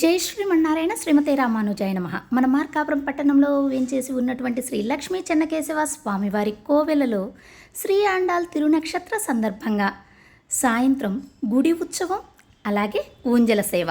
జై శ్రీమన్నారాయణ శ్రీమతి రామానుజాయ నమ. మన మార్కాపురం పట్టణంలో వేంచేసి ఉన్నటువంటి శ్రీ లక్ష్మీ చెన్నకేశవ స్వామివారి కోవెలలో శ్రీ ఆండాల్ తిరునక్షత్ర సందర్భంగా సాయంత్రం గుడి ఉత్సవం అలాగే ఊంజల సేవ.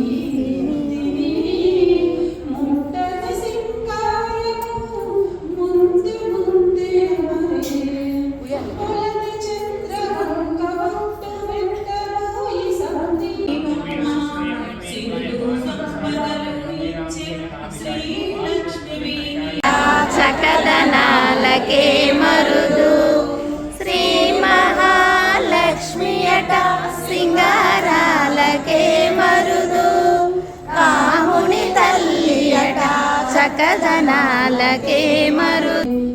చకదనాలకే మరుదు. శ్రీ మహాలక్ష్మి అట సింగారాలకే మరుదు. కాముని తల్లి అట చకదనాలకే మరుదు.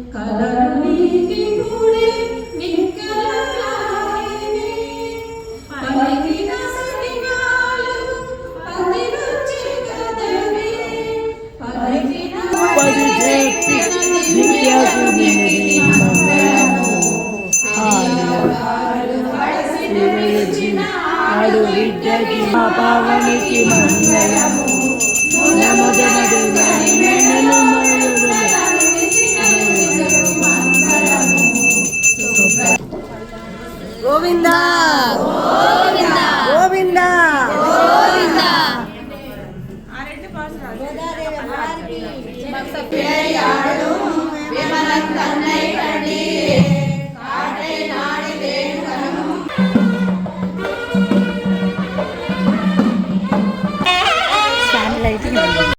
విద్యకి మా పావనికి మంగళము నమద మధురము గోవింద. గోవింద.